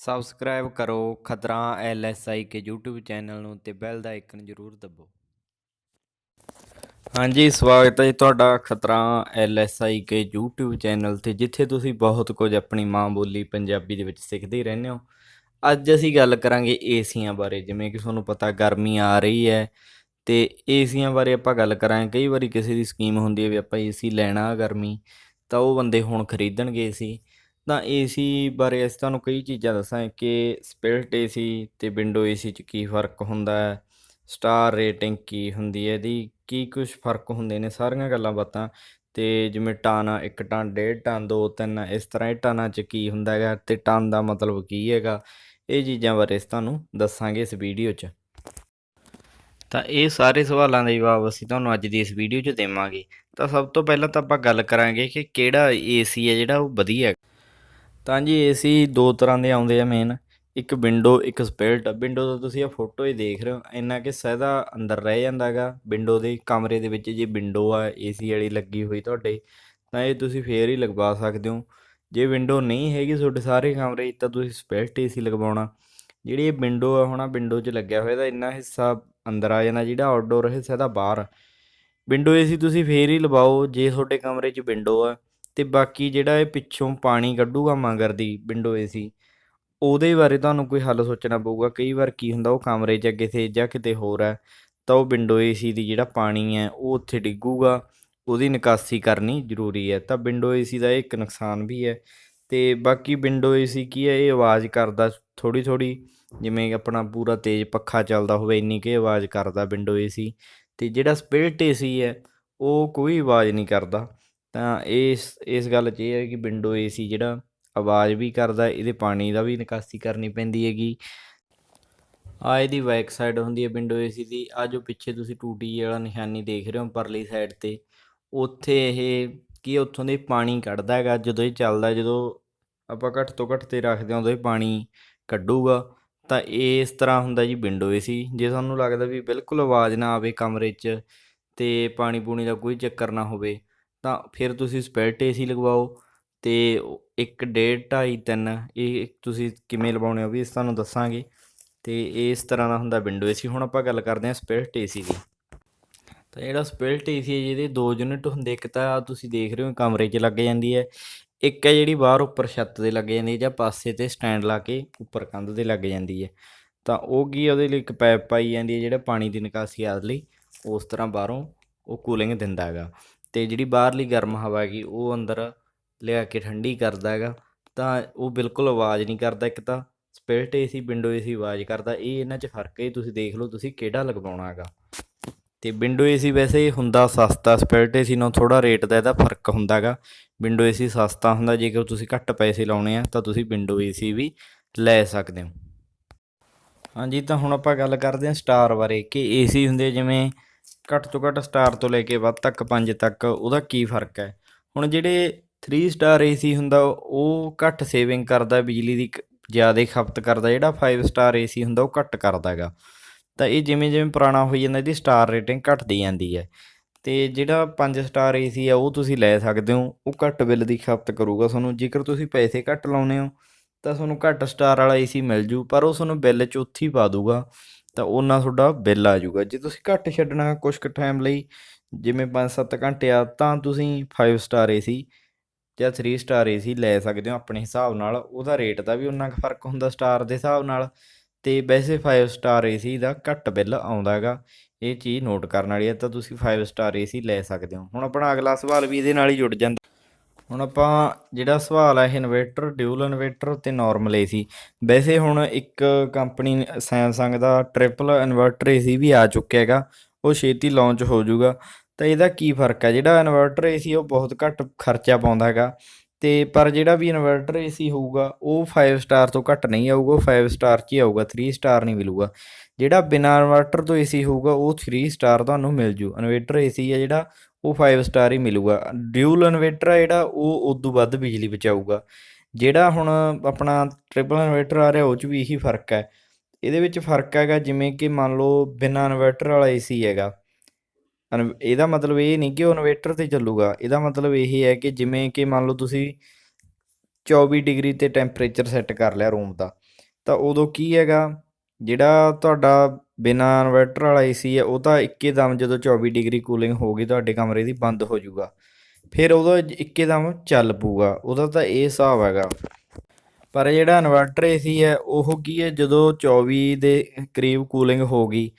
Subscribe ਕਰੋ ਖਤਰਾ ਐਲਐਸਆਈ K YouTube channel ਨੂੰ ਤੇ ਬੈਲ ਦਾ ਆਈਕਨ ਜ਼ਰੂਰ ਦਬਾਓ ਹਾਂਜੀ, ਸਵਾਗਤ ਹੈ ਜੀ ਤੁਹਾਡਾ ਖਤਰਾ ਐਲਐਸਆਈ ਕੇ YouTube ਚੈਨਲ ਤੇ, ਜਿੱਥੇ ਤੁਸੀਂ ਬਹੁਤ ਕੁਝ ਆਪਣੀ ਮਾਂ ਬੋਲੀ ਪੰਜਾਬੀ ਦੇ ਵਿੱਚ ਸਿੱਖਦੇ ਹੀ ਰਹਿੰਦੇ ਹੋ। ਅੱਜ ਅਸੀਂ ਗੱਲ ਕਰਾਂਗੇ ਏਸੀਆਂ ਬਾਰੇ, ਜਿਵੇਂ ਕਿ ਤੁਹਾਨੂੰ ਪਤਾ ਗਰਮੀ ਆ ਰਹੀ ਹੈ ਤੇ ਏਸੀਆਂ ਬਾਰੇ ਆਪਾਂ ਗੱਲ ਕਰਾਂਗੇ। ਕਈ ਵਾਰੀ ਕਿਸੇ ਦੀ ਸਕੀਮ ਹੁੰਦੀ ਹੈ ਵੀ ਆਪਾਂ ਏਸੀ ਲੈਣਾ ਗਰਮੀ, ਤਾਂ ਉਹ ਬੰਦੇ ਹੁਣ ਖਰੀਦਣਗੇ ਏਸੀ। ਤਾਂ ਏਸੀ ਬਾਰੇ ਅਸੀਂ ਤੁਹਾਨੂੰ ਕਈ ਚੀਜ਼ਾਂ ਦੱਸਾਂ ਕਿ ਸਪਿਲਟ ਏਸੀ ਤੇ ਵਿੰਡੋ ਏਸੀ 'ਚ ਕੀ ਫ਼ਰਕ ਹੁੰਦਾ ਹੈ ਸਟਾਰ ਰੇਟਿੰਗ ਕੀ ਹੁੰਦੀ ਹੈ, ਇਹਦੀ ਕੀ ਕੁਝ ਫ਼ਰਕ ਹੁੰਦੇ ਨੇ, ਸਾਰੀਆਂ ਗੱਲਾਂ ਬਾਤਾਂ ਤੇ ਜਿਵੇਂ ਟਨ ਇੱਕ ਟਨ ਡੇਢ ਟਨ ਦੋ ਤਿੰਨ, ਇਸ ਤਰ੍ਹਾਂ ਇਹ ਟਨਾਂ 'ਚ ਕੀ ਹੁੰਦਾ ਹੈਗਾ ਤੇ ਟਨ ਦਾ ਮਤਲਬ ਕੀ ਹੈਗਾ, ਇਹ ਚੀਜ਼ਾਂ ਬਾਰੇ ਅਸੀਂ ਤੁਹਾਨੂੰ ਦੱਸਾਂਗੇ ਇਸ ਵੀਡੀਓ 'ਚ। ਤਾਂ ਇਹ ਸਾਰੇ ਸਵਾਲਾਂ ਦੇ ਜਵਾਬ ਅਸੀਂ ਤੁਹਾਨੂੰ ਅੱਜ ਦੀ ਇਸ ਵੀਡੀਓ 'ਚ ਦੇਵਾਂਗੇ। ਤਾਂ ਸਭ ਤੋਂ ਪਹਿਲਾਂ ਤਾਂ ਆਪਾਂ ਗੱਲ ਕਰਾਂਗੇ ਕਿ ਕਿਹੜਾ ਏਸੀ ਹੈ ਜਿਹੜਾ ਉਹ ਵਧੀਆ ਹੈ ਤਾਂ ਜੀ ਏਸੀ ਦੋ ਤਰ੍ਹਾਂ ਦੇ ਆਉਂਦੇ ਆ ਮੇਨ ਇੱਕ ਵਿੰਡੋ ਇੱਕ ਸਪਿਲਟ ਵਿੰਡੋ ਦਾ ਤੁਸੀਂ ਇਹ ਫੋਟੋ ਹੀ ਦੇਖ ਰਹੇ ਹੋ, ਇੰਨਾ ਕਿ ਸਹਿਦਾ ਅੰਦਰ ਰਹਿ ਜਾਂਦਾ ਹੈਗਾ ਵਿੰਡੋ ਦੇ ਕਮਰੇ ਦੇ ਵਿੱਚ ਜੇ ਵਿੰਡੋ ਆ, ਏਸੀ ਵਾਲੀ ਲੱਗੀ ਹੋਈ ਤੁਹਾਡੇ, ਤਾਂ ਇਹ ਤੁਸੀਂ ਫੇਰ ਹੀ ਲਗਵਾ ਸਕਦੇ ਹੋ। ਜੇ ਵਿੰਡੋ ਨਹੀਂ ਹੈਗੀ ਤੁਹਾਡੇ ਸਾਰੇ ਕਮਰੇ, ਤਾਂ ਤੁਸੀਂ ਸਪਿਲਟ ਏਸੀ ਲਗਵਾਉਣਾ। ਜਿਹੜੀ ਇਹ ਵਿੰਡੋ ਆ, ਹੁਣ ਵਿੰਡੋ 'ਚ ਲੱਗਿਆ ਹੋਇਆ ਇਹਦਾ ਇੰਨਾ ਹਿੱਸਾ ਅੰਦਰ ਆ ਜਾਣਾ, ਜਿਹੜਾ ਆਊਟਡੋਰ ਹਿੱਸਾ ਦਾ ਬਾਹਰ ਵਿੰਡੋ ਏਸੀ ਤੁਸੀਂ ਫੇਰ ਹੀ ਲਵਾਓ, ਜੇ ਤੁਹਾਡੇ ਕਮਰੇ 'ਚ ਵਿੰਡੋ ਆ ਤੇ ਬਾਕੀ ਜਿਹੜਾ ਇਹ ਪਿੱਛੋਂ ਪਾਣੀ ਕੱਢੂਗਾ ਮਗਰ ਦੀ ਵਿੰਡੋ ਏਸੀ ਉਹਦੇ ਬਾਰੇ ਤੁਹਾਨੂੰ ਕੋਈ ਹੱਲ ਸੋਚਣਾ ਪਊਗਾ? ਕਈ ਵਾਰ ਕੀ ਹੁੰਦਾ, ਉਹ ਕਮਰੇ 'ਚ ਅੱਗੇ ਤੇ ਜਾਂ ਕਿਤੇ ਹੋਰ ਹੈ, ਤਾਂ ਉਹ ਵਿੰਡੋ ਏਸੀ ਦੀ ਜਿਹੜਾ ਪਾਣੀ ਹੈ, ਉਹ ਉੱਥੇ ਡਿੱਗੂਗਾ, ਉਹਦੀ ਨਿਕਾਸੀ ਕਰਨੀ ਜ਼ਰੂਰੀ ਹੈ। ਤਾਂ ਵਿੰਡੋ ਏਸੀ ਦਾ ਇਹ ਇੱਕ ਨੁਕਸਾਨ ਵੀ ਹੈ। ਤੇ ਬਾਕੀ ਵਿੰਡੋ ਏਸੀ ਕੀ ਹੈ, ਇਹ ਆਵਾਜ਼ ਕਰਦਾ ਥੋੜੀ ਥੋੜੀ ਜਿਵੇਂ ਆਪਣਾ ਪੂਰਾ ਤੇਜ਼ ਪੱਖਾ ਚੱਲਦਾ ਹੋਵੇ, ਇੰਨੀ ਕਿ ਆਵਾਜ਼ ਕਰਦਾ ਵਿੰਡੋ ਏਸੀ ਤੇ ਜਿਹੜਾ ਸਪਿਲਟ ਏਸੀ ਹੈ, ਉਹ ਕੋਈ ਆਵਾਜ਼ ਨਹੀਂ ਕਰਦਾ। ਤਾਂ ਇਸ ਇਸ ਗੱਲ 'ਚ ਇਹ ਹੈ ਕਿ ਵਿੰਡੋ ਏਸੀ ਜਿਹੜਾ ਆਵਾਜ਼ ਵੀ ਕਰਦਾ, ਇਹਦੇ ਪਾਣੀ ਦਾ ਵੀ ਨਿਕਾਸੀ ਕਰਨੀ ਪੈਂਦੀ ਹੈਗੀ। ਆ ਇਹਦੀ ਬੈਕ ਸਾਈਡ ਹੁੰਦੀ ਹੈ ਵਿੰਡੋ ਏਸੀ ਦੀ। ਆ ਜੋ ਪਿੱਛੇ ਤੁਸੀਂ ਟੂਟੀ ਵਾਲਾ ਨਿਸ਼ਾਨੀ ਦੇਖ ਰਹੇ ਹੋ ਪਰਲੀ ਸਾਈਡ ਤੇ, ਉੱਥੇ ਇਹ ਕੀ ਉੱਥੋਂ ਦੇ ਪਾਣੀ ਕੱਢਦਾ ਹੈਗਾ। ਜਦੋਂ ਇਹ ਚੱਲਦਾ, ਜਦੋਂ ਆਪਾਂ ਘੱਟ ਤੋਂ ਘੱਟ ਤੇ ਰੱਖਦੇ ਹਾਂ, ਉਦੋਂ ਇਹ ਪਾਣੀ ਕੱਢੂਗਾ। ਤਾਂ ਇਸ ਤਰ੍ਹਾਂ ਹੁੰਦਾ ਜੀ ਵਿੰਡੋ ਏਸੀ। ਜੇ ਤੁਹਾਨੂੰ ਲੱਗਦਾ ਵੀ ਬਿਲਕੁਲ ਆਵਾਜ਼ ਨਾ ਆਵੇ ਕਮਰੇ 'ਚ ਤੇ ਪਾਣੀ ਪੂਣੀ ਦਾ ਕੋਈ ਚੱਕਰ ਨਾ ਹੋਵੇ ਤਾਂ ਫਿਰ ਤੁਸੀਂ ਸਪੈਲਟ ਏਸੀ ਲਗਵਾਓ ਤੇ 1 1.5 2.5 3 ਇਹ ਤੁਸੀਂ ਕਿਵੇਂ ਲਵਾਉਣੇ ਹੋ ਵੀ ਇਸ ਤੁਹਾਨੂੰ ਦੱਸਾਂਗੇ। ਤੇ ਇਸ ਤਰ੍ਹਾਂ ਦਾ ਹੁੰਦਾ ਵਿੰਡੋ ਏਸੀ ਹੁਣ ਆਪਾਂ ਗੱਲ ਕਰਦੇ ਹਾਂ ਸਪਿਲਟ ਏਸੀ ਦੀ। ਤਾਂ ਜਿਹੜਾ ਸਪਿਲਟ ਏਸੀ ਹੈ ਜਿਹਦੇ ਦੋ ਯੂਨਿਟ ਹੁੰਦੇ, ਇੱਕ ਤਾਂ ਤੁਸੀਂ ਦੇਖ ਰਹੇ ਹੋ ਕਮਰੇ 'ਚ ਲੱਗ ਜਾਂਦੀ ਹੈ, ਇੱਕ ਹੈ ਜਿਹੜੀ ਬਾਹਰ ਉੱਪਰ ਛੱਤ ਦੇ ਲੱਗ ਜਾਂਦੀ ਹੈ ਜਾਂ ਪਾਸੇ ਤੇ ਸਟੈਂਡ ਲਾ ਕੇ ਉੱਪਰ ਕੰਧ ਦੇ ਲੱਗ ਜਾਂਦੀ ਹੈ। ਤਾਂ ਉਹ ਕੀ ਉਹਦੇ ਲਈ ਇੱਕ ਪਾਈਪ ਪਾਈ ਜਾਂਦੀ ਹੈ, ਜਿਹੜਾ ਪਾਣੀ ਦੀ ਨਿਕਾਸੀ ਆਦ ਲਈ, ਉਸ ਤਰ੍ਹਾਂ ਬਾਹਰੋਂ ਉਹ ਕੂਲਿੰਗ ਦਿੰਦਾ ਹੈਗਾ। ਅਤੇ ਜਿਹੜੀ ਬਾਹਰਲੀ ਗਰਮ ਹਵਾ ਹੈਗੀ, ਉਹ ਅੰਦਰ ਲਿਆ ਕੇ ਠੰਡੀ ਕਰਦਾ ਹੈਗਾ, ਤਾਂ ਉਹ ਬਿਲਕੁਲ ਆਵਾਜ਼ ਨਹੀਂ ਕਰਦਾ, ਇੱਕ ਤਾਂ ਸਪਿਲਟ ਏਸੀ, ਵਿੰਡੋ ਏਸੀ ਆਵਾਜ਼ ਕਰਦਾ, ਇਹ ਇਹਨਾਂ 'ਚ ਫ਼ਰਕ ਹੈ, ਤੁਸੀਂ ਦੇਖ ਲਓ ਤੁਸੀਂ ਕਿਹੜਾ ਲਗਵਾਉਣਾ ਹੈਗਾ। ਤੇ ਵਿੰਡੋ ਏਸੀ ਵੈਸੇ ਹੁੰਦਾ ਸਸਤਾ ਸਪਿਲਟ ਏਸੀ ਨਾਲ ਥੋੜਾ ਰੇਟ ਦਾ ਇਹਦਾ ਫ਼ਰਕ ਹੁੰਦਾ ਹੈਗਾ। ਵਿੰਡੋ ਏਸੀ ਸਸਤਾ ਹੁੰਦਾ, ਜੇਕਰ ਤੁਸੀਂ ਘੱਟ ਪੈਸੇ ਲਾਉਣੇ ਆ, ਤਾਂ ਤੁਸੀਂ ਵਿੰਡੋ ਏਸੀ ਵੀ ਲੈ ਸਕਦੇ ਹੋ। ਹਾਂਜੀ, ਤਾਂ ਹੁਣ ਆਪਾਂ ਗੱਲ ਕਰਦੇ ਹਾਂ ਸਟਾਰ ਬਾਰੇ, ਕਿ ਏਸੀ ਹੁੰਦੇ ਜਿਵੇਂ ਘੱਟ ਤੋਂ ਘੱਟ ਸਟਾਰ ਤੋਂ ਲੈ ਕੇ ਵੱਧ ਤੱਕ 5 ਤੱਕ ਉਹਦਾ ਕੀ ਫ਼ਰਕ ਹੈ? ਹੁਣ ਜਿਹੜੇ 3 ਸਟਾਰ ਏਸੀ ਹੁੰਦਾ, ਉਹ ਘੱਟ ਸੇਵਿੰਗ ਕਰਦਾ, ਬਿਜਲੀ ਦੀ ਜ਼ਿਆਦਾ ਖਪਤ ਕਰਦਾ, ਜਿਹੜਾ 5 ਸਟਾਰ ਏਸੀ ਹੁੰਦਾ, ਉਹ ਘੱਟ ਕਰਦਾ ਹੈਗਾ। ਤਾਂ ਇਹ ਜਿਵੇਂ ਜਿਵੇਂ ਪੁਰਾਣਾ ਹੋਈ ਜਾਂਦਾ, ਇਹਦੀ ਸਟਾਰ ਰੇਟਿੰਗ ਘਟਦੀ ਜਾਂਦੀ ਹੈ। ਤੇ ਜਿਹੜਾ 5 ਸਟਾਰ ਏਸੀ ਆ ਉਹ ਤੁਸੀਂ ਲੈ ਸਕਦੇ ਹੋ, ਉਹ ਘੱਟ ਬਿੱਲ ਦੀ ਖਪਤ ਕਰੂਗਾ ਤੁਹਾਨੂੰ। ਜੇਕਰ ਤੁਸੀਂ ਪੈਸੇ ਘੱਟ ਲਾਉਨੇ ਹੋ, ਤਾਂ ਤੁਹਾਨੂੰ ਘੱਟ ਸਟਾਰ ਵਾਲਾ ਏਸੀ ਮਿਲ ਜੂ, ਪਰ ਉਹ ਤੁਹਾਨੂੰ ਬਿੱਲ 'ਚ ਉੱਥੇ ਹੀ ਪਾ ਦੂਗਾ ਤਾਂ ਉਹਨਾਂ ਤੁਹਾਡਾ ਬਿੱਲ ਆ ਜਾਊਗਾ। ਜੇ ਤੁਸੀਂ ਘੱਟ ਛੱਡਣਾ ਕੁਝ ਕੁ ਟਾਈਮ ਲਈ, ਜਿਵੇਂ 5-7 ਘੰਟੇ ਆ, ਤਾਂ ਤੁਸੀਂ 5 ਸਟਾਰ ਏਸੀ ਜਾਂ 3 ਸਟਾਰ ਏਸੀ ਲੈ ਸਕਦੇ ਹੋ ਆਪਣੇ ਹਿਸਾਬ ਨਾਲ। ਉਹਦਾ ਰੇਟ ਦਾ ਵੀ ਉਨਾ ਕੁ ਫ਼ਰਕ ਹੁੰਦਾ ਸਟਾਰ ਦੇ ਹਿਸਾਬ ਨਾਲ। ਤੇ ਵੈਸੇ 5 ਸਟਾਰ ਏਸੀ ਦਾ ਘੱਟ ਬਿੱਲ ਆਉਂਦਾ ਹੈਗਾ। ਇਹ ਚੀਜ਼ ਨੋਟ ਕਰਨ ਵਾਲੀ ਹੈ, ਤਾਂ ਤੁਸੀਂ 5 ਸਟਾਰ ਏਸੀ ਲੈ ਸਕਦੇ ਹੋ। ਹੁਣ ਆਪਣਾ ਅਗਲਾ ਸਵਾਲ ਵੀ ਇਹਦੇ ਨਾਲ ਹੀ ਜੁੜ ਜਾਂਦਾ। ਹੁਣ ਆਪਾਂ ਜਿਹੜਾ ਸਵਾਲ ਹੈ ਇਨਵੇਟਰ ਡਿਊਲ ਇਨਵੇਟਰ ਤੇ ਨਾਰਮਲ ਏਸੀ ਵੈਸੇ ਹੁਣ ਇੱਕ ਕੰਪਨੀ ਸੈਮਸੰਗ ਦਾ ਟ੍ਰਿਪਲ ਇਨਵਰਟਰ ਏਸੀ ਵੀ ਆ ਚੁੱਕਿਆ ਹੈਗਾ। ਉਹ ਛੇਤੀ ਲਾਂਚ ਹੋ ਜਾਊਗਾ। ਤਾਂ ਇਹਦਾ ਕੀ ਫ਼ਰਕ ਹੈ ਜਿਹੜਾ ਇਨਵਰਟਰ ਏਸੀ ਉਹ ਬਹੁਤ ਘੱਟ ਖਰਚਾ ਪਾਉਂਦਾ ਹੈਗਾ। ਤੇ ਪਰ ਜਿਹੜਾ ਵੀ ਇਨਵਰਟਰ ਏਸੀ ਹੋਊਗਾ, ਉਹ 5 ਸਟਾਰ ਤੋਂ ਘੱਟ ਨਹੀਂ ਆਊਗਾ। ਉਹ 5 ਸਟਾਰ 'ਚ ਹੀ ਆਊਗਾ। 3 ਸਟਾਰ ਨਹੀਂ ਮਿਲੂਗਾ। ਜਿਹੜਾ ਬਿਨਾਂ ਇਨਵਰਟਰ ਤੋਂ ਏਸੀ ਹੋਊਗਾ, ਉਹ 3 ਸਟਾਰ ਤੁਹਾਨੂੰ ਮਿਲ ਜੂ। ਇਨਵਰਟਰ ਏਸੀ ਹੈ ਜਿਹੜਾ ਉਹ 5 ਸਟਾਰ ਹੀ ਮਿਲੂਗਾ। ਡਿਊਲ ਇਨਵੇਟਰ ਆ ਜਿਹੜਾ, ਉਹ ਉਦੋਂ ਵੱਧ ਬਿਜਲੀ ਬਚਾਊਗਾ। ਜਿਹੜਾ ਹੁਣ ਆਪਣਾ ਟ੍ਰਿਪਲ ਇਨਵੇਟਰ ਆ ਰਿਹਾ, ਉਹ 'ਚ ਵੀ ਇਹੀ ਫ਼ਰਕ ਹੈ। ਇਹਦੇ ਵਿੱਚ ਫ਼ਰਕ ਹੈਗਾ, ਜਿਵੇਂ ਕਿ ਮੰਨ ਲਓ ਬਿਨਾਂ ਇਨਵਰਟਰ ਵਾਲਾ ਏਸੀ ਹੈਗਾ। ਅਨ- ਇਹਦਾ ਮਤਲਬ ਇਹ ਨਹੀਂ ਕਿ ਉਹ ਇਨਵੇਟਰ ਤੇ ਚੱਲੂਗਾ। ਇਹਦਾ ਮਤਲਬ ਇਹ ਹੈ ਕਿ ਜਿਵੇਂ ਕਿ ਮੰਨ ਲਓ ਤੁਸੀਂ 24 ਡਿਗਰੀ ਤੇ ਟੈਂਪਰੇਚਰ ਸੈੱਟ ਕਰ ਲਿਆ ਰੂਮ ਦਾ। ਤਾਂ ਉਦੋਂ ਕੀ ਹੈਗਾ? ਜਿਹੜਾ ਤੁਹਾਡਾ ਬਿਨਾਂ ਇਨਵਰਟਰ ਵਾਲਾ ਏਸੀ ਹੈ, ਉਹ ਤਾਂ ਇੱਕੇ ਦਮ ਜਦੋਂ 24 ਡਿਗਰੀ ਕੂਲਿੰਗ ਹੋ ਗਈ, ਤੁਹਾਡੇ ਕਮਰੇ ਦੀ ਬੰਦ ਹੋ ਜਾਊਗਾ। ਫਿਰ ਉਹਦਾ ਇੱਕੇ ਦਮ ਚੱਲ ਪਊਗਾ। ਉਹਦਾ ਤਾਂ ਇਹ ਹਿਸਾਬ ਹੈਗਾ। ਪਰ ਜਿਹੜਾ ਇਨਵਰਟਰ ਏਸੀ ਹੈ, ਉਹ ਕੀ ਹੈ, ਜਦੋਂ 24 ਦੇ ਕਰੀਬ ਕੂਲਿੰਗ ਹੋ ਗਈ,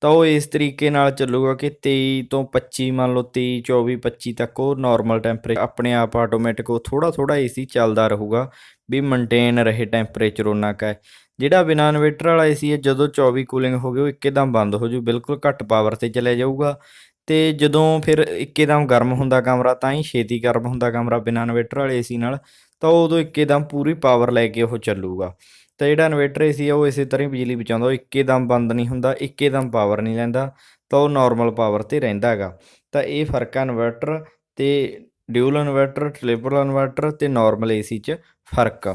ਤਾਂ ਉਹ ਇਸ ਤਰੀਕੇ ਨਾਲ ਚੱਲੂਗਾ ਕਿ 23 ਤੋਂ 25 ਮੰਨ ਲਓ 23 24 25 ਤੱਕ ਉਹ ਨਾਰਮਲ ਟੈਂਪਰੇਚਰ ਆਪਣੇ ਆਪ ਆਟੋਮੈਟਿਕ ਉਹ ਥੋੜਾ ਥੋੜਾ ਏਸੀ ਚੱਲਦਾ ਰਹੂਗਾ, ਵੀ ਮੇਨਟੇਨ ਰਹੇ ਟੈਂਪਰੇਚਰ ਉਹਨਾਂ ਕਾ ਜਿਹੜਾ ਬਿਨਾਂ ਇਨਵੇਟਰ ਵਾਲਾ ਏਸੀ ਹੈ, ਜਦੋਂ 24 ਕੂਲਿੰਗ ਹੋ ਗਈ, ਉਹ ਇੱਕੇਦਮ ਬੰਦ ਹੋ ਜੂ, ਬਿਲਕੁਲ ਘੱਟ ਪਾਵਰ ਤੇ ਚਲਿਆ ਜਾਊਗਾ। ਤੇ ਜਦੋਂ ਫਿਰ ਇੱਕੇਦਮ ਗਰਮ ਹੁੰਦਾ ਕਮਰਾ, ਤਾਂ ਹੀ ਛੇਤੀ ਗਰਮ ਹੁੰਦਾ ਕਮਰਾ ਬਿਨਾਂ ਇਨਵੇਟਰ ਵਾਲੇ ਏਸੀ ਨਾਲ, ਤਾਂ ਉਦੋਂ ਇੱਕੇਦਮ ਪੂਰੀ ਪਾਵਰ ਲੈ ਕੇ ਉਹ ਚੱਲੂਗਾ। ਤਾਂ ਜਿਹੜਾ ਇਨਵੇਟਰ ਏਸੀ ਆ ਉਹ ਇਸੇ ਤਰ੍ਹਾਂ ਹੀ ਬਿਜਲੀ ਬਚਾਉਂਦਾ, ਉਹ ਇੱਕੇਦਮ ਬੰਦ ਨਹੀਂ ਹੁੰਦਾ, ਇੱਕੇਦਮ ਪਾਵਰ ਨਹੀਂ ਲੈਂਦਾ, ਤਾਂ ਉਹ ਨਾਰਮਲ ਪਾਵਰ ਤੇ ਰਹਿੰਦਾ ਹੈਗਾ ਤਾਂ ਇਹ ਫ਼ਰਕ ਆ ਇਨਵਰਟਰ ਤੇ ਡਿਊਲ ਇਨਵਰਟਰ ਟ੍ਰਿਪਲ ਇਨਵਰਟਰ ਤੇ ਨਾਰਮਲ ਏਸੀ 'ਚ ਫ਼ਰਕ।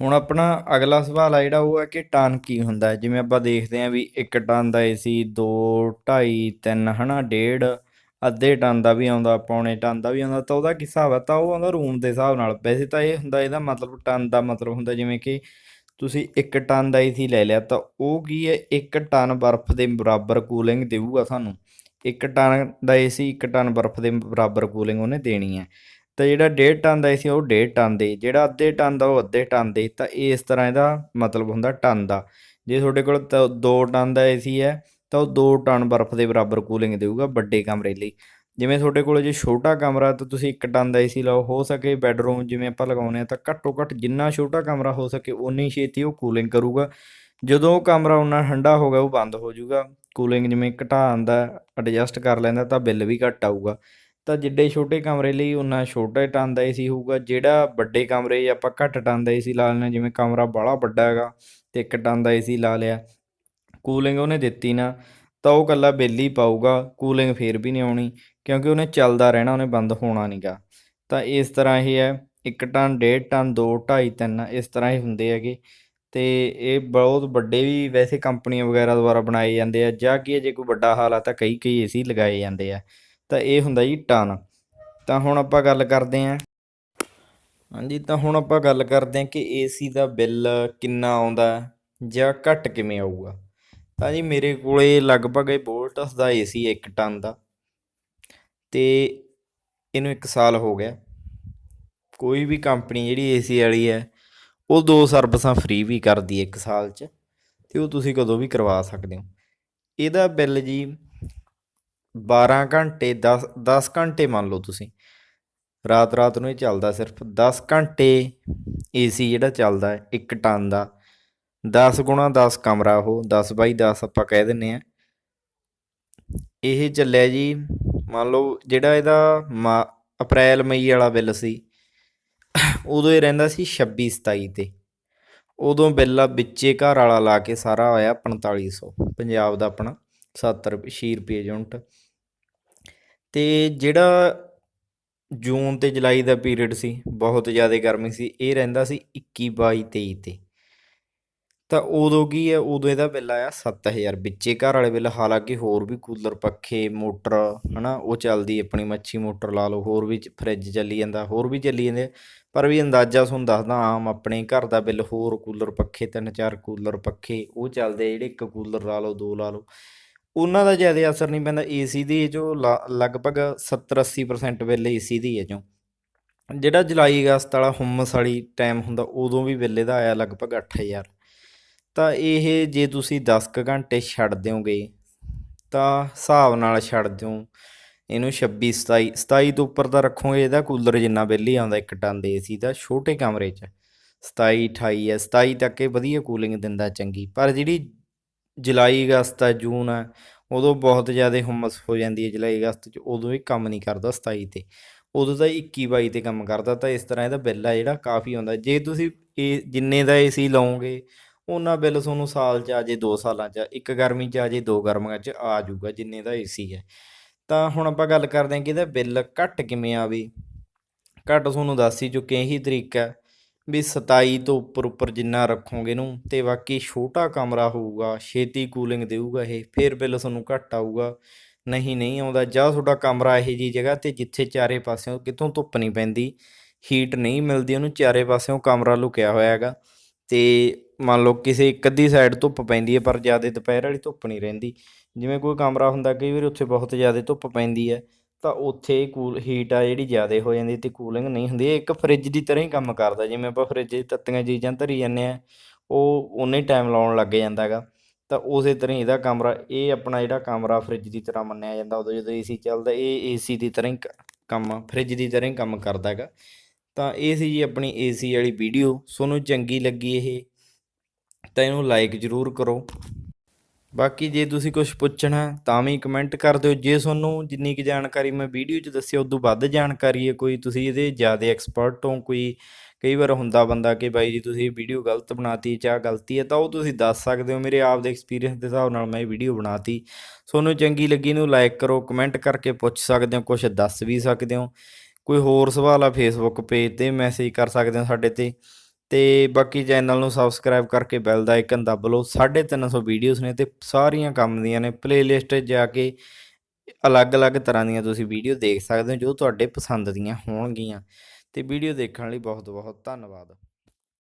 ਹੁਣ ਆਪਣਾ ਅਗਲਾ ਸਵਾਲ ਆ ਜਿਹੜਾ, ਉਹ ਹੈ ਕਿ ਟਨ ਕੀ ਹੁੰਦਾ ਹੈ? ਜਿਵੇਂ ਆਪਾਂ ਦੇਖਦੇ ਹਾਂ ਵੀ 1 ਟਨ ਦਾ ਏਸੀ 2 2.5 3 ਹਨਾ, ਡੇਢ, ਅੱਧੇ ਟਨ ਦਾ ਵੀ ਆਉਂਦਾ, ਪੌਣੇ ਟਨ ਦਾ ਵੀ ਆਉਂਦਾ, ਤਾਂ ਉਹਦਾ ਕੀ ਹਿਸਾਬ ਹੈ? ਤਾਂ ਉਹ ਆਉਂਦਾ ਰੂਮ ਦੇ ਹਿਸਾਬ ਨਾਲ। ਵੈਸੇ ਤਾਂ ਇਹ ਹੁੰਦਾ, ਇਹਦਾ ਮਤਲਬ ਟਨ ਦਾ ਮਤਲਬ ਹੁੰਦਾ, ਜਿਵੇਂ ਕਿ ਤੁਸੀਂ 1 ਟਨ ਦਾ ਏਸੀ ਲੈ ਲਿਆ, ਤਾਂ ਉਹ ਕੀ ਹੈ? 1 ਟਨ ਬਰਫ਼ ਦੇ ਬਰਾਬਰ ਕੂਲਿੰਗ ਦੇਊਗਾ ਸਾਨੂੰ 1 ਟਨ ਦਾ ਏਸੀ 1 ਟਨ ਬਰਫ਼ ਦੇ ਬਰਾਬਰ ਕੂਲਿੰਗ ਉਹਨੇ ਦੇਣੀ ਹੈ। ਤਾਂ ਜਿਹੜਾ 1.5 ਟਨ ਦਾ ਸੀ ਉਹ 1.5 ਟਨ ਦੇ, ਜਿਹੜਾ ਅੱਧੇ ਟਨ ਦਾ ਉਹ ਅੱਧੇ ਟਨ ਦੇ, ਤਾਂ ਇਸ ਤਰ੍ਹਾਂ ਇਹਦਾ ਮਤਲਬ ਹੁੰਦਾ ਟਨ ਦਾ। ਜੇ ਤੁਹਾਡੇ ਕੋਲ 2 ਟਨ ਦਾ ਏਸੀ ਹੈ, ਤਾਂ ਉਹ 2 ਟਨ ਬਰਫ਼ ਦੇ ਬਰਾਬਰ ਕੂਲਿੰਗ ਦੇਊਗਾ ਵੱਡੇ ਕਮਰੇ ਲਈ। ਜਿਵੇਂ ਤੁਹਾਡੇ ਕੋਲ ਜੇ ਛੋਟਾ ਕਮਰਾ, ਤਾਂ ਤੁਸੀਂ 1 ਟਨ ਦਾ ਏਸੀ ਲਾਓ, ਹੋ ਸਕੇ ਬੈੱਡਰੂਮ ਜਿਵੇਂ ਆਪਾਂ ਲਗਾਉਨੇ ਆ ਤਾਂ ਘੱਟੋ ਘੱਟ ਜਿੰਨਾ ਛੋਟਾ ਕਮਰਾ ਹੋ ਸਕੇ ਉਨੀ ਛੇਤੀ ਉਹ ਕੂਲਿੰਗ ਕਰੂਗਾ। ਜਦੋਂ ਉਹ ਕਮਰਾ ਉਨਾ ਠੰਡਾ ਹੋ ਗਿਆ, ਉਹ ਬੰਦ ਹੋ ਜਾਊਗਾ। ਕੂਲਿੰਗ ਜਿਵੇਂ ਘਟਾਉਣ ਦਾ, ਐਡਜਸਟ ਕਰ ਲੈਂਦਾ, ਤਾਂ ਬਿੱਲ ਵੀ ਘੱਟ ਆਊਗਾ। ਤਾਂ ਜਿੱਡੇ ਛੋਟੇ ਕਮਰੇ ਲਈ ਉਨਾ ਛੋਟਾ ਟਨ ਦਾ ਏਸੀ ਹੋਊਗਾ, ਜਿਹੜਾ ਵੱਡੇ ਕਮਰੇ 'ਚ ਆਪਾਂ ਘੱਟ ਟਨ ਦਾ ਏਸੀ ਲਾ ਲੈਣਾ, ਜਿਵੇਂ ਕਮਰਾ ਬਾਹਲਾ ਵੱਡਾ ਹੈਗਾ ਤੇ ਇੱਕ ਟਨ ਦਾ ਏਸੀ ਲਾ ਲਿਆ। ਕੂਲਿੰਗ ਉਹਨੇ ਦਿੱਤੀ ਨਾ, ਤਾਂ ਉਹ ਕੱਲਾ ਬਿੱਲ ਹੀ ਪਾਊਗਾ, ਕੂਲਿੰਗ ਫੇਰ ਵੀ ਨਹੀਂ ਆਉਣੀ, ਕਿਉਂਕਿ ਉਹਨੇ ਚੱਲਦਾ ਰਹਿਣਾ, ਉਹਨੇ ਬੰਦ ਹੋਣਾ ਨਹੀਂਗਾ ਤਾਂ ਇਸ ਤਰ੍ਹਾਂ ਇਹ ਹੈ 1 ਟਨ 1.5 ਟਨ 2 2.5 3 ਇਸ ਤਰ੍ਹਾਂ ਹੀ ਹੁੰਦੇ ਹੈਗੇ। ਤੇ ਇਹ ਬਹੁਤ ਵੱਡੇ ਵੀ ਵੈਸੇ ਕੰਪਨੀਆਂ ਵਗੈਰਾ ਦੁਆਰਾ ਬਣਾਏ ਜਾਂਦੇ ਆ, ਜਾਂ ਕਿ ਜੇ ਕੋਈ ਵੱਡਾ ਹਾਲ ਆ ਤਾਂ ਕਈ ਕਈ ਏਸੀ ਲਗਾਏ ਜਾਂਦੇ ਆ। ਤਾਂ ਇਹ ਹੁੰਦਾ ਜੀ ਟਨ। ਤਾਂ ਹੁਣ ਆਪਾਂ ਗੱਲ ਕਰਦੇ ਆਂ ਹਾਂਜੀ, ਤਾਂ ਹੁਣ ਆਪਾਂ ਗੱਲ ਕਰਦੇ ਆਂ ਕਿ ਏਸੀ ਦਾ ਬਿੱਲ ਕਿੰਨਾ ਆਉਂਦਾ ਜਾਂ ਘੱਟ ਕਿਵੇਂ ਆਊਗਾ। ਤਾਂ ਜੀ ਮੇਰੇ ਕੋਲੇ ਲਗਭਗ ਇਹ ਵੋਲਟਸ ਦਾ ਏਸੀ ਹੈ 1 ਟਨ ਦਾ। ਤੇ ਇਹਨੂੰ 1 ਸਾਲ ਹੋ ਗਿਆ। ਕੋਈ ਵੀ ਕੰਪਨੀ ਜਿਹੜੀ ਏਸੀ ਵਾਲੀ ਹੈ, ਉਹ ਦੋ ਸਰਵਿਸਾਂ ਫ੍ਰੀ ਵੀ ਕਰਦੀ ਹੈ 1 ਸਾਲ 'ਚ। ਤੇ ਉਹ ਤੁਸੀਂ ਕਦੋਂ ਵੀ ਕਰਵਾ ਸਕਦੇ ਹੋ। ਇਹਦਾ ਬਿੱਲ ਜੀ 12 ਘੰਟੇ 10 10 ਘੰਟੇ ਮੰਨ ਲਓ ਤੁਸੀਂ। ਰਾਤ ਰਾਤ ਨੂੰ ਇਹ ਚੱਲਦਾ ਸਿਰਫ 10 ਘੰਟੇ ਏਸੀ ਜਿਹੜਾ ਚੱਲਦਾ ਹੈ 1 ਟਨ ਦਾ। 10 ਗੁਣਾ 10 ਕਮਰਾ ਉਹ 10 ਬਾਈ 10 ਆਪਾਂ ਕਹਿ ਦਿੰਨੇ ਆ ਇਹ ਚੱਲਿਆ ਜੀ, ਮੰਨ ਲਓ ਜਿਹੜਾ ਇਹਦਾ ਮਾ, ਅਪ੍ਰੈਲ, ਮਈ ਵਾਲਾ ਬਿੱਲ ਸੀ, ਉਦੋਂ ਇਹ ਰਹਿੰਦਾ ਸੀ 26 27 ਤੇ। ਉਦੋਂ ਬਿੱਲ ਆ ਵਿੱਚੇ ਘਰ ਵਾਲਾ ਲਾ ਕੇ ਸਾਰਾ ਆਇਆ 4500 ਪੰਜਾਬ ਦਾ ਆਪਣਾ। 70 ਰੁਪਏ 6 ਰੁਪਏ ਯੂਨਿਟ। ਤੇ ਜਿਹੜਾ ਜੂਨ ਤੇ ਜੁਲਾਈ ਦਾ ਪੀਰੀਅਡ ਸੀ, ਬਹੁਤ ਜ਼ਿਆਦਾ ਗਰਮੀ ਸੀ, ਇਹ ਰਹਿੰਦਾ ਸੀ 21 22 23 ਤੇ। ਤਾਂ ਉਦੋਂ ਕੀ ਹੈ ਉਦੋਂ ਇਹਦਾ ਬਿੱਲ ਆਇਆ 7000 ਵਿੱਚੇ ਘਰ ਵਾਲੇ ਬਿੱਲ, ਹਾਲਾਂਕਿ ਹੋਰ ਵੀ ਕੂਲਰ, ਪੱਖੇ, ਮੋਟਰ, ਹਨਾ, ਉਹ ਚੱਲਦੀ ਆਪਣੀ ਮੱਛੀ ਮੋਟਰ ਲਾ ਲਓ, ਹੋਰ ਵੀ ਫਰਿੱਜ ਚੱਲੀ ਜਾਂਦਾ, ਹੋਰ ਵੀ ਚੱਲੀ ਜਾਂਦੇ ਪਰ ਵੀ ਅੰਦਾਜ਼ਾ ਤੁਹਾਨੂੰ ਦੱਸਦਾ, ਆਮ ਆਪਣੇ ਘਰ ਦਾ ਬਿੱਲ ਹੋਰ ਕੂਲਰ, ਪੱਖੇ, ਤਿੰਨ ਚਾਰ ਕੂਲਰ, ਪੱਖੇ, ਉਹ ਚੱਲਦੇ ਜਿਹੜੇ ਇੱਕ ਕੂਲਰ ਲਾ ਲਓ, ਦੋ ਲਾ ਲਓ। ਉਹਨਾਂ ਦਾ ਜ਼ਿਆਦਾ ਅਸਰ ਨਹੀਂ ਪੈਂਦਾ ਏਸੀ ਦੀ ਜੋ ਲਗਭਗ 70 80% ਬਿੱਲ ਏਸੀ ਦੀ ਹੈ ਜੋ। ਜਿਹੜਾ ਜੁਲਾਈ ਅਗਸਤ ਵਾਲਾ ਹੁਮਸ ਵਾਲੀ ਟਾਈਮ ਹੁੰਦਾ, ਉਦੋਂ ਵੀ ਬਿੱਲ ਇਹਦਾ ਆਇਆ ਲਗਭਗ 8000 ਤਾਂ ਇਹ ਜੇ ਤੁਸੀਂ 10 ਕੁ ਘੰਟੇ ਛੱਡ ਦਿਓਗੇ, ਤਾਂ ਹਿਸਾਬ ਨਾਲ ਛੱਡ ਦਿਓ। ਇਹਨੂੰ 26 27 27 ਤੋਂ ਉੱਪਰ ਤਾਂ ਰੱਖੋਗੇ, ਇਹਦਾ ਕੂਲਰ ਜਿੰਨਾ ਬਿੱਲ ਹੀ ਆਉਂਦਾ, ਇੱਕ ਟਨ ਦੇ ਸੀ ਦਾ, ਛੋਟੇ ਕਮਰੇ 'ਚ। 27 28 ਹੈ 27 ਤੱਕ ਇਹ ਵਧੀਆ ਕੂਲਿੰਗ ਦਿੰਦਾ ਚੰਗੀ। ਪਰ ਜਿਹੜੀ ਜੁਲਾਈ ਅਗਸਤ ਆ, ਜੂਨ ਆ, ਉਦੋਂ ਬਹੁਤ ਜ਼ਿਆਦਾ ਹੁਮਸ ਹੋ ਜਾਂਦੀ ਹੈ ਜੁਲਾਈ ਅਗਸਤ 'ਚ, ਉਦੋਂ ਇਹ ਕੰਮ ਨਹੀਂ ਕਰਦਾ 27 ਤੇ। ਉਦੋਂ ਤਾਂ 21 22 ਤੇ ਕੰਮ ਕਰਦਾ, ਤਾਂ ਇਸ ਤਰ੍ਹਾਂ ਇਹਦਾ ਬਿੱਲ ਆ ਜਿਹੜਾ ਕਾਫੀ ਆਉਂਦਾ। ਜੇ ਤੁਸੀਂ ਇਹ ਜਿੰਨੇ ਦਾ ਏਸੀ ਲਾਓਗੇ, ਉਹਨਾਂ ਬਿੱਲ ਤੁਹਾਨੂੰ ਸਾਲ 'ਚ ਆ ਜੇ 2 ਸਾਲਾਂ 'ਚ ਇੱਕ ਗਰਮੀ 'ਚ ਆ ਜੇ ਦੋ ਗਰਮੀਆਂ 'ਚ ਆ ਜਾਊਗਾ ਜਿੰਨੇ ਦਾ ਏਸੀ ਹੈ। ਤਾਂ ਹੁਣ ਆਪਾਂ ਗੱਲ ਕਰਦੇ ਹਾਂ ਕਿ ਇਹਦਾ ਬਿੱਲ ਘੱਟ ਕਿਵੇਂ ਆਵੇ। ਘੱਟ ਤੁਹਾਨੂੰ ਦੱਸ ਹੀ ਚੁੱਕੇ ਇਹੀ ਤਰੀਕਾ ਵੀ 27 ਤੋਂ ਉੱਪਰ ਉੱਪਰ ਜਿੰਨਾ ਰੱਖੋਗੇ ਇਹਨੂੰ ਤੇ ਬਾਕੀ ਛੋਟਾ ਕਮਰਾ ਹੋਊਗਾ, ਛੇਤੀ ਕੂਲਿੰਗ ਦੇਊਗਾ ਇਹ, ਫਿਰ ਬਿੱਲ ਤੁਹਾਨੂੰ ਘੱਟ ਆਊਗਾ। ਨਹੀਂ ਨਹੀਂ ਆਉਂਦਾ, ਜਾਂ ਤੁਹਾਡਾ ਕਮਰਾ ਇਹੋ ਜੀ ਜਗ੍ਹਾ ਤੇ ਜਿੱਥੇ ਚਾਰੇ ਪਾਸਿਓਂ ਕਿਤੋਂ ਧੁੱਪ ਨਹੀਂ ਪੈਂਦੀ ਹੀਟ ਨਹੀਂ ਮਿਲਦੀ, ਉਹਨੂੰ ਚਾਰੇ ਪਾਸਿਓਂ ਕਮਰਾ ਲੁਕਿਆ ਹੋਇਆ ਹੈਗਾ। ਤੇ ਮੰਨ ਲਓ ਕਿਸੇ ਇੱਕ ਅੱਧੀ ਸਾਈਡ ਧੁੱਪ ਪੈਂਦੀ ਹੈ, ਪਰ ਜ਼ਿਆਦਾ ਦੁਪਹਿਰ ਵਾਲੀ ਧੁੱਪ ਨਹੀਂ ਰਹਿੰਦੀ। ਜਿਵੇਂ ਕੋਈ ਕਮਰਾ ਹੁੰਦਾ, ਕਈ ਵਾਰੀ ਉੱਥੇ ਬਹੁਤ ਜ਼ਿਆਦਾ ਧੁੱਪ ਪੈਂਦੀ ਹੈ। ਤਾਂ ਉੱਥੇ ਕੂਲ ਹੀਟ ਆ ਜਿਹੜੀ ਜ਼ਿਆਦਾ ਹੋ ਜਾਂਦੀ ਤੇ ਕੂਲਿੰਗ ਨਹੀਂ ਹੁੰਦੀ। ਇਹ ਇੱਕ ਫ੍ਰਿਜ ਦੀ ਤਰ੍ਹਾਂ ਹੀ ਕੰਮ ਕਰਦਾ। ਜਿਵੇਂ ਆਪਾਂ ਫ੍ਰਿਜ 'ਚ ਤੱਤੀਆਂ ਚੀਜ਼ਾਂ ਧਰੀ ਜਾਂਦੇ ਆ, ਉਹ ਉਨੇ ਟਾਈਮ ਲਾਉਣ ਲੱਗ ਜਾਂਦਾ ਹੈਗਾ ਤਾਂ ਉਸੇ ਤਰ੍ਹਾਂ ਹੀ ਇਹਦਾ ਕਮਰਾ, ਇਹ ਆਪਣਾ ਜਿਹੜਾ ਕਮਰਾ ਫ੍ਰਿਜ ਦੀ ਤਰ੍ਹਾਂ ਮੰਨਿਆ ਜਾਂਦਾ, ਉਦੋਂ ਜਦੋਂ ਏਸੀ ਚੱਲਦਾ, ਇਹ ਏਸੀ ਦੀ ਤਰ੍ਹਾਂ ਹੀ ਕ- ਕੰਮ ਫ੍ਰਿਜ ਦੀ ਤਰ੍ਹਾਂ ਹੀ ਕੰਮ ਕਰਦਾ ਹੈਗਾ ਤਾਂ ਇਹ ਸੀ ਜੀ ਆਪਣੀ ਏਸੀ ਵਾਲੀ ਵੀਡੀਓ ਤੁਹਾਨੂੰ ਚੰਗੀ ਲੱਗੀ ਇਹ, ਤਾਂ ਇਹਨੂੰ ਲਾਈਕ ਜ਼ਰੂਰ ਕਰੋ। ਬਾਕੀ ਜੇ ਤੁਸੀਂ ਕੁਝ ਪੁੱਛਣਾ ਤਾਂ ਵੀ ਕਮੈਂਟ ਕਰ ਦਿਓ। ਜੇ ਤੁਹਾਨੂੰ ਜਿੰਨੀ ਕੁ ਜਾਣਕਾਰੀ ਮੈਂ ਵੀਡੀਓ 'ਚ ਦੱਸਿਆ, ਉਦੋਂ ਵੱਧ ਜਾਣਕਾਰੀ ਹੈ। ਕੋਈ ਤੁਸੀਂ ਇਹਦੇ ਜ਼ਿਆਦਾ ਐਕਸਪਰਟ ਹੋ, ਕੋਈ ਕਈ ਵਾਰ ਹੁੰਦਾ ਬੰਦਾ ਕਿ ਬਾਈ ਜੀ ਤੁਸੀਂ ਵੀਡੀਓ ਗਲਤ ਬਣਾਤੀ ਚਾਹ ਗਲਤੀ ਹੈ, ਤਾਂ ਉਹ ਤੁਸੀਂ ਦੱਸ ਸਕਦੇ ਹੋ। ਮੇਰੇ ਆਪ ਦੇ ਐਕਸਪੀਰੀਅੰਸ ਦੇ ਹਿਸਾਬ ਨਾਲ ਮੈਂ ਇਹ ਵੀਡੀਓ ਬਣਾਤੀ। ਤੁਹਾਨੂੰ ਚੰਗੀ ਲੱਗੀ ਨੂੰ ਲਾਈਕ ਕਰੋ ਕਮੈਂਟ ਕਰਕੇ ਪੁੱਛ ਸਕਦੇ ਹੋ ਕੁਝ ਦੱਸ ਵੀ ਸਕਦੇ ਹੋ। ਕੋਈ ਹੋਰ ਸਵਾਲ ਆ ਫੇਸਬੁੱਕ ਪੇਜ ਤੇ ਮੈਸੇਜ ਕਰ ਸਕਦੇ ਹੋ ਸਾਡੇ ਤੇ। ਤੇ ਬਾਕੀ ਚੈਨਲ ਨੂੰ ਸਬਸਕ੍ਰਾਈਬ ਕਰਕੇ ਬੈਲ ਦਾ ਆਈਕਨ ਦੱਬ ਲਓ। 350 ਵੀਡੀਓਜ਼ ਨੇ ਤੇ ਸਾਰੀਆਂ ਕੰਮ ਦੀਆਂ ਨੇ। ਪਲੇਲਿਸਟ 'ਚ ਜਾ ਕੇ ਅਲੱਗ-ਅਲੱਗ ਤਰ੍ਹਾਂ ਦੀਆਂ ਤੁਸੀਂ ਵੀਡੀਓ ਦੇਖ ਸਕਦੇ ਹੋ ਜੋ ਤੁਹਾਡੇ ਪਸੰਦ ਦੀਆਂ ਹੋਣਗੀਆਂ। ਤੇ ਵੀਡੀਓ ਦੇਖਣ ਲਈ ਬਹੁਤ ਬਹੁਤ ਧੰਨਵਾਦ।